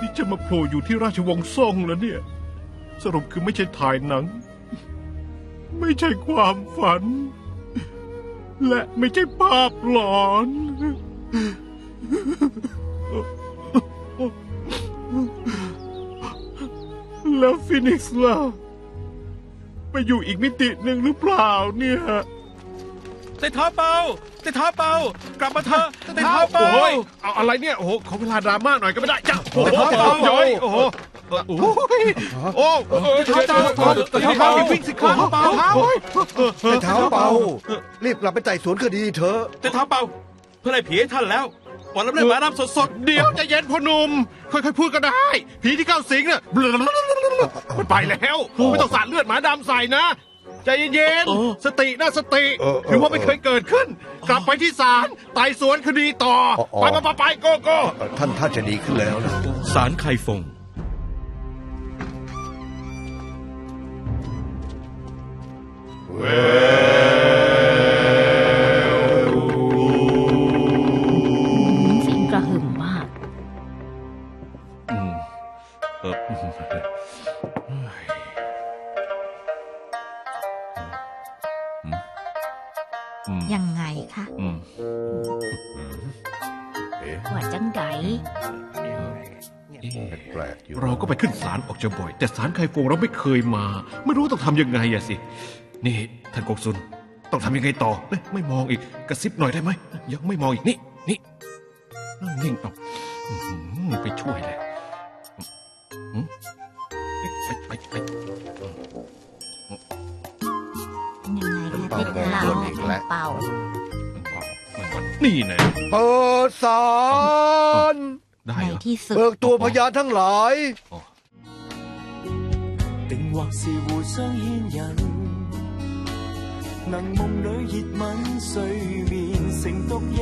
นี่จะมาโผล่อยู่ที่ราชวงศ์ซ่งแล้วเนี่ย สรุปคือไม่ใช่ถ่ายหนัง ไม่ใช่ความฝัน และไม่ใช่ภาพหลอน แล้วฟินิกซ์ล่ะ ไปอยู่อีกมิติหนึ่งหรือเปล่าเนี่ย เต้เท้าเปาเต้เท้าเปากลับมาเถอะเต้เท้าเปาโอ้ยเอาอะไรเนี่ยโอ้โหขอเวลาดราม่าหน่อยก็ไม่ได้จ้ะโอ้โหเท้าเปล่าย้อยโอ้โหโอ้โหโอ้โหเท้าเปาเต้เท้าเปาวิ่งสิครับเปาแต่เท้าเปารีบกลับไปไต่สวนคดีเถอะเต้เท้าเปาเพื่อไล่ผีให้ท่านแล้ววันรับเรื่องหมาน้ำสดเดี๋ยวใจะเย็นพ่อหนุ่มค่อยๆพูดก็ได้ ผีที่เข้าสิงเนี่ยมันไปแล้วไม่ต้องสาดเลือดหมาดำใส่นะ ใจเย็นๆสตินะสติเออเออถือว่าไม่เคยเกิดขึ้น กลับไปที่ศาลไต่สวนคดีต่ออ๋อไปไปไปไปโกโก้เอ่อท่านท่านจะดีขึ้นแล้วนะๆสารไข่ฟงเสียงกระหึ่มมาก อืมเออ ยังไงคะอืมว่าจังไดแปลกอยู่เราก็ไปขึ้นศาลออกจะบ่อย แต่ศาลไคฟงเราไม่เคยมา ไม่รู้ต้องทำยังไงอะสิ นี่ท่านกงซุน ต้องทำยังไงต่อเอ๊ะไม่มองอีก กระซิบหน่อยได้ไหม ยังไม่มองอีกนี่นี่นั่งนิ่งเอาอื้อหือไปช่วยเลยอืมไปไปไป ยังไงคะ เป่า ที่เรา เป่าอีกแล้ว เป่า นี่แน่ เปิดศาล ได้ ใน เหรอ ที่สุด เบิกตัวพยานทั้งหลาย 定或是互相牵引，能梦里热吻睡眠成毒瘾。